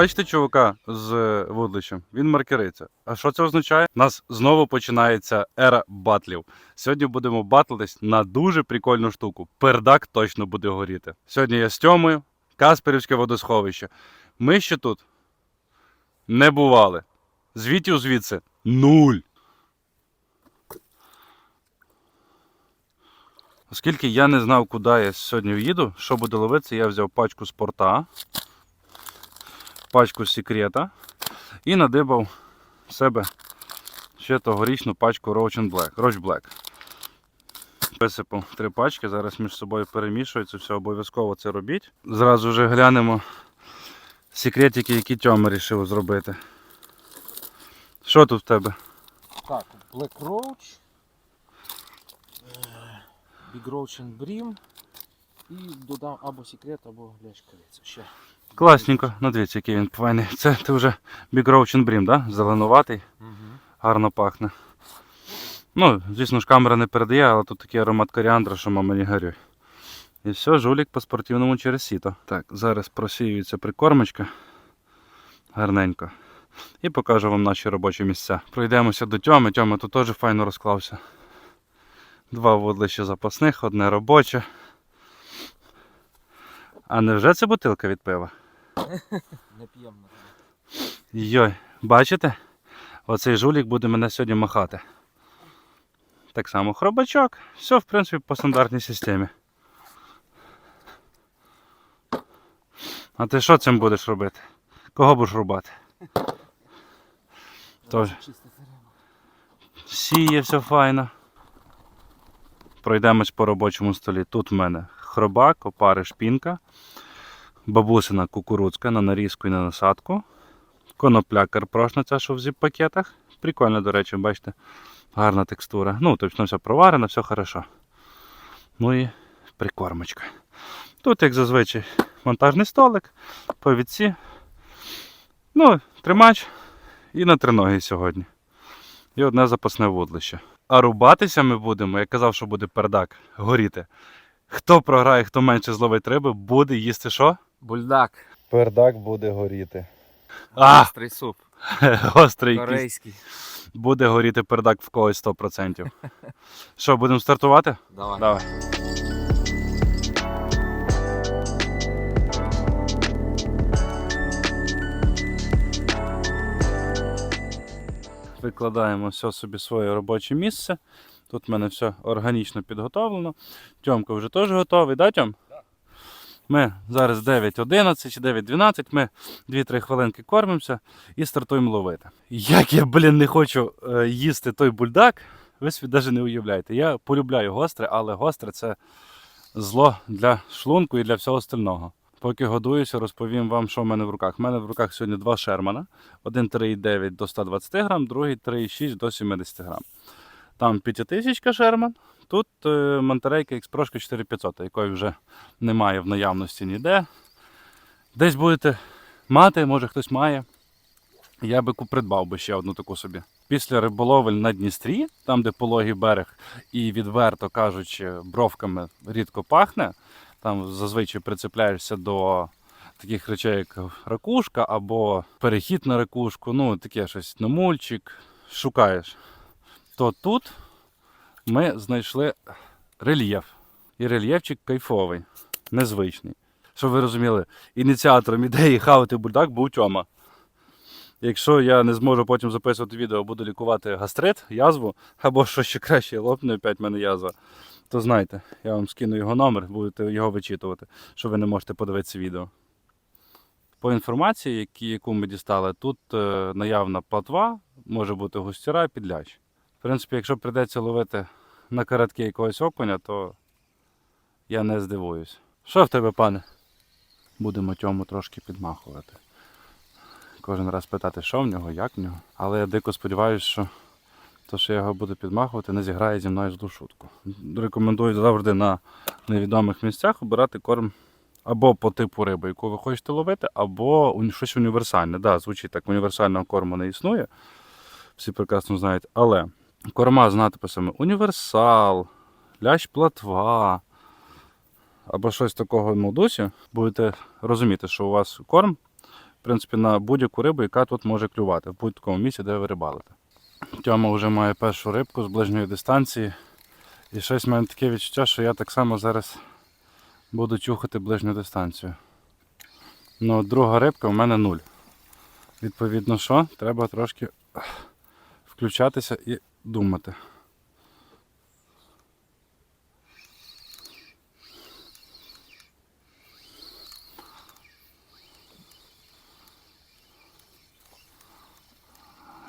Бачите чувака з вудлищем? Він маркериться. А що це означає? У нас знову починається ера батлів. Сьогодні будемо батлитись на дуже прикольну штуку. Пердак точно буде горіти. Сьогодні я з Тьомою, Касперівське водосховище. Ми ще тут не бували. Звітів звідси нуль. Оскільки я не знав, куди я сьогодні їду, що буде ловитися, я взяв пачку спорта, пачку секрета і надибав себе ще тогорічну пачку Roach Black. Roach Black. Висипав три пачки, зараз між собою перемішується, все обов'язково це робіть. Зразу вже глянемо секретики, які Тьома вирішив зробити. Що тут в тебе? Так, Black Roach, е, Big Roach and Brim і додам або секрет, або ляшкавиця. Ще. Класненько. Ну дивіться, який він файний. Це ти вже and Brim, да? Зеленуватий, Угу. гарно пахне. Ну, звісно ж, камера не передає, але тут такий аромат коріандра, що мама не горюй. І все, жулік по спортивному через сіто. Так, зараз просіюється прикормочка. Гарненько. І покажу вам наші робочі місця. Пройдемося до Тьоми. Тьома тут теж файно розклався. Два вудлища запасних, одне робоче. А невже це бутилка від пива? Не п'ємо. Йой, бачите? Оцей жулік буде мене сьогодні махати. Так само хробачок. Все, в принципі, по стандартній системі. А ти що цим будеш робити? Кого будеш рубати? Тож. Сіє все файно. Пройдемось по робочому столі. Тут в мене хробак, опари шпінка, бабусина кукурудзка на нарізку і на насадку. Конопля карпрошна, ця, що в зіп-пакетах. Прикольно, до речі, бачите, гарна текстура. Ну, тобто все проварено, все хорошо. Ну і прикормочка. Тут, як зазвичай, монтажний столик, повідці. Ну, тримач і на триноги сьогодні і одне запасне вудлище. А рубатися ми будемо, я казав, що буде пердак, горіти. Хто програє, хто менше зловить риби, буде їсти що? Бульдак. Пердак буде горіти. А, Острий суп. гострий якийсь. Корейський. Буде горіти пердак в когось 100%. Що, будемо стартувати? Давай. Давай. Викладаємо все собі своє робоче місце. Тут в мене все органічно підготовлено. Тьомка вже теж готовий, да, Тьом? Ми зараз 9.11 чи 9.12, ми 2-3 хвилинки кормимося і стартуємо ловити. Як я, блін, не хочу е, їсти той бульдак, ви собі навіть не уявляєте. Я полюбляю гостре, але гостре це зло для шлунку і для всього остального. Поки годуюся, розповім вам, що в мене в руках. У мене в руках сьогодні два шермана. Один 3,9 до 120 грам, другий 3,6 до 70 грам. Там 5000 шерман, тут е, Монтерейка X-Pro 4500, якої вже немає в наявності ніде. Десь будете мати, може хтось має. Я би придбав би ще одну таку собі. Після риболовель на Дністрі, там де пологий берег, і відверто кажучи, бровками рідко пахне. Там зазвичай прицепляєшся до таких речей, як ракушка або перехід на ракушку, ну таке щось на мульчик, шукаєш. То тут ми знайшли рельєф. І рельєфчик кайфовий, незвичний. Щоб ви розуміли, ініціатором ідеї хавати бульдак був Тьома. Якщо я не зможу потім записувати відео, буду лікувати гастрит, язву, або що ще краще, лопне опять в мене язва, то знайте, я вам скину його номер, будете його вичитувати, що ви не можете подивитися відео. По інформації, яку ми дістали, тут е, наявна платва, може бути густіра і підляч. В принципі, якщо прийдеться ловити на каратки якогось окуня, то я не здивуюсь. Що в тебе, пане? Будемо тьому трошки підмахувати. Кожен раз питати, що в нього, як в нього. Але я дико сподіваюся, що то, що я його буду підмахувати, не зіграє зі мною злу шутку. Рекомендую завжди на невідомих місцях обирати корм або по типу риби, яку ви хочете ловити, або щось універсальне. Да, звучить так, універсального корму не існує. Всі прекрасно знають. Але корма з надписами універсал, лящ платва або щось такого ну, дусі, будете розуміти, що у вас корм принципі, на будь-яку рибу, яка тут може клювати, в будь-якому місці, де ви рибалите. Тьома вже має першу рибку з ближньої дистанції. І щось в мене таке відчуття, що я так само зараз буду чухати ближню дистанцію. Ну, друга рибка в мене нуль. Відповідно, що? Треба трошки включатися і думати.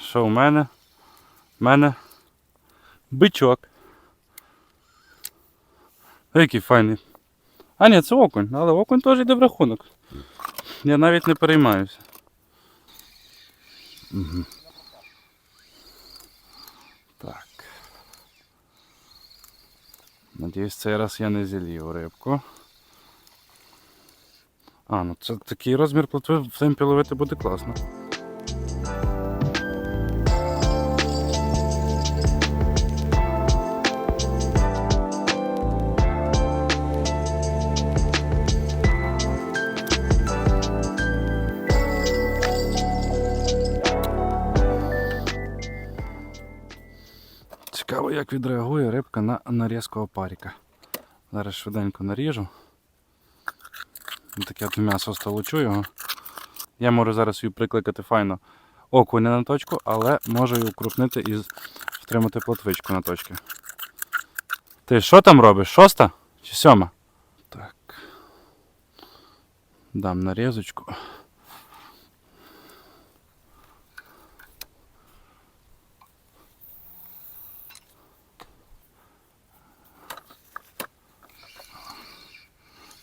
Що в мене? У мене бичок. Який файний. А ні, це окунь, але окунь теж йде в рахунок. Я навіть не переймаюся. Угу. Надіюсь, цей раз я не зілів рибку. А, ну це такий розмір плотви в темпі ловити буде класно. Цікаво, як відреагує рибка на нарізку опаріка. Зараз швиденько наріжу. Таке от м'ясо столочу його. Я можу зараз її прикликати файно окуня на точку, але можу її укрупнити і втримати плотвичку на точці. Ти що там робиш? Шоста чи сьома? Так. Дам нарізочку.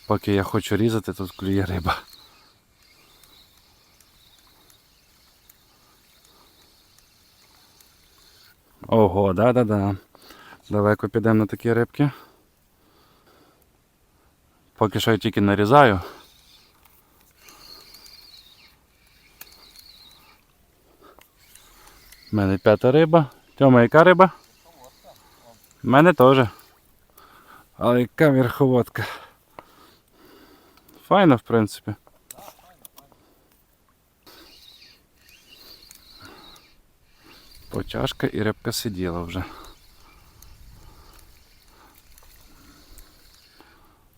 Поки я хочу різати, тут клює риба. Ого, да-да-да. Далеко підемо на такі рибки. Поки що я тільки нарізаю. У мене п'ята риба. Тьома, яка риба? У мене теж. Але яка верховодка. Файно, в принципі. Потяжка і рибка сиділа вже.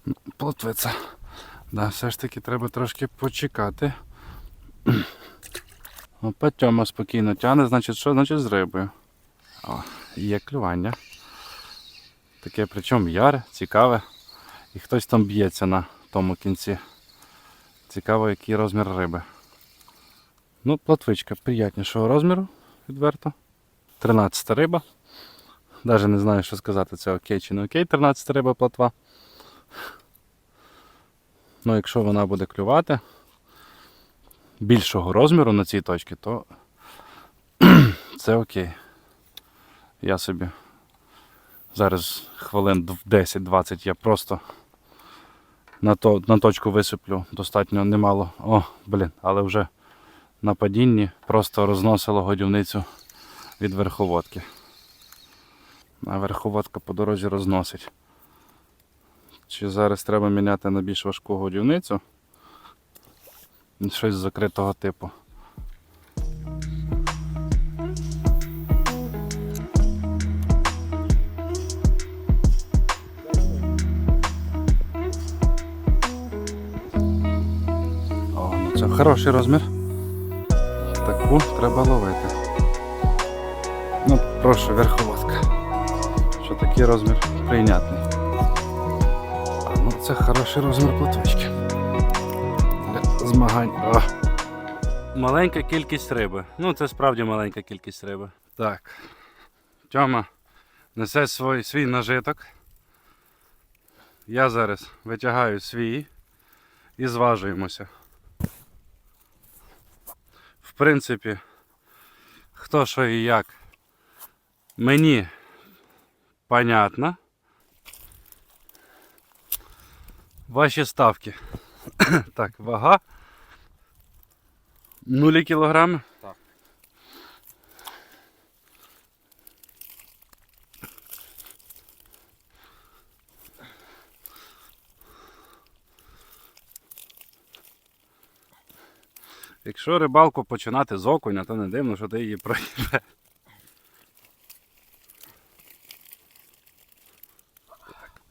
Ну, Плотвиця. Да, все ж таки треба трошки почекати. Опа, Тьома спокійно тягне, значить що? Значить з рибою. О, є клювання. Таке причому яре, цікаве. І хтось там б'ється на тому кінці. Цікаво, який розмір риби. Ну, плотвичка приятнішого розміру, відверто. 13 риба. Навіть не знаю, що сказати, це окей чи не окей, 13 риба плотва. Ну, якщо вона буде клювати більшого розміру на цій точці, то це окей. Я собі зараз хвилин 10-20 я просто на, то, на точку висиплю достатньо немало. О, блін, але вже на падінні просто розносило годівницю від верховодки. А верховодка по дорозі розносить. Чи зараз треба міняти на більш важку годівницю? Щось закритого типу. Ну хороший розмір. Таку треба ловити. Ну, прошу, верховодка. Що такий розмір прийнятний. А ну це хороший розмір платочки. Для змагань. О. Маленька кількість риби. Ну, це справді маленька кількість риби. Так. Тьома несе свій, свій нажиток. Я зараз витягаю свій і зважуємося. В принципі, хто що і як. Мені понятно. Ваші ставки. так, вага. Нулі кілограми. Якщо рибалку починати з окуня, то не дивно, що ти її проїбе.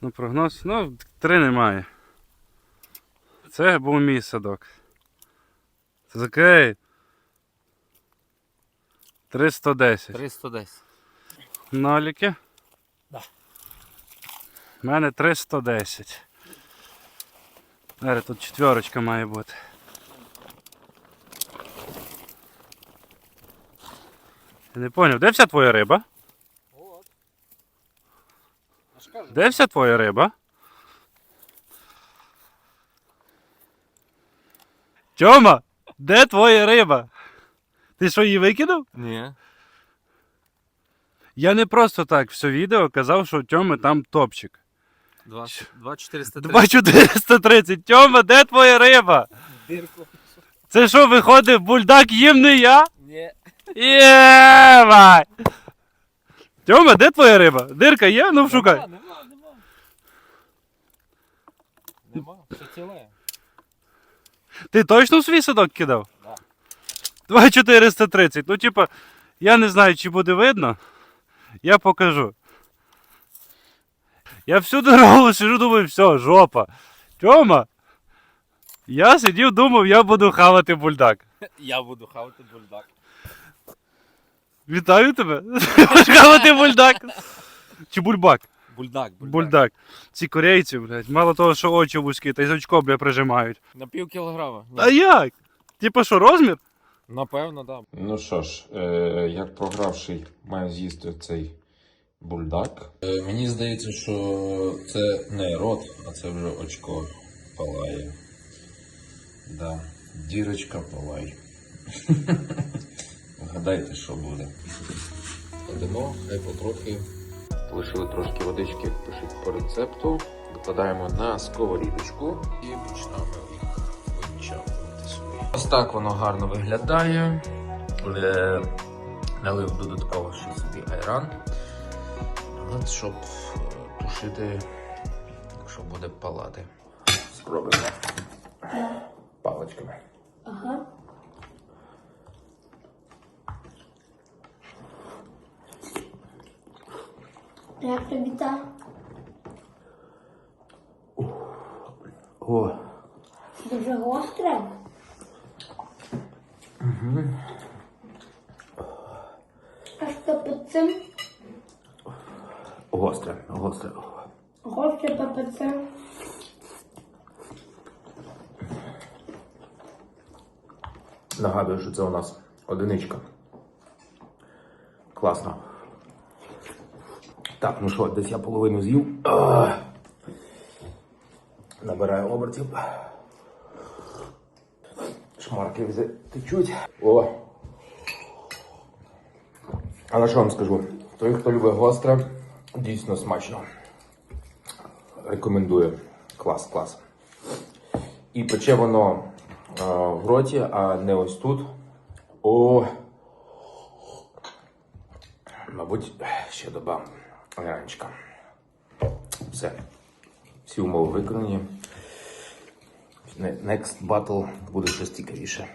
Ну, прогноз, ну, три немає. Це був мій садок. Це окей. 310. 310. Ноліки. Да. У мене 310. Зараз тут четверочка має бути. Я не поняв, де вся твоя риба? От. Де вся твоя риба? Тьома, де твоя риба? Ти що її викинув? Ні. Я не просто так все відео казав, що у Тьоми там топчик. 2430. 2430. Тьома, де твоя риба? Це що, виходить, бульдак їм не я? Єбай! Тьома, де твоя риба? Дирка є? Ну шукай. Нема, нема, нема. Нема, все ціле. Ти точно свій садок кидав? Да. 2430. Ну, типа, я не знаю, чи буде видно. Я покажу. Я всю дорогу сижу, думаю, все, жопа. Тьома. Я сидів, думав, я буду хавати бульдак. Я буду хавати бульдак. Вітаю тебе. Будеш хавати бульдак. Чи бульбак? Бульдак, бульдак. Бульдак. Ці корейці, блядь, мало того, що очі вузькі, та й з очко, бля, прижимають. На пів кілограма. Ні. А як? Типа що, розмір? Напевно, так. Ну що ж, е, як програвший маю з'їсти цей бульдак. Е, мені здається, що це не рот, а це вже очко палає. Да, дірочка палай. Гадайте, що буде. Кладемо, хай потрохи. Лишили трошки водички, як пишуть по рецепту. Викладаємо на сковорідочку і починаємо їх вичавлювати собі. Ось так воно гарно виглядає. Е, Налив додатково ще собі айран. От, щоб е, тушити, якщо буде палати. Спробуємо Як тобі та? О, Дуже гостре? А що під цим? гостре, гостре. Гостре цим. Нагадую, що це у нас одиничка. Класно. Так, ну що, десь я половину з'їв. Набираю обертів. Шмарки вже течуть. О. Але що вам скажу? Той, хто любить гостре, дійсно смачно. Рекомендую. Клас, клас. І пече воно е, в роті, а не ось тут. О! Мабуть, ще додам ранчика. Все. Всі умови виконані. Next battle буде ще цікавіше.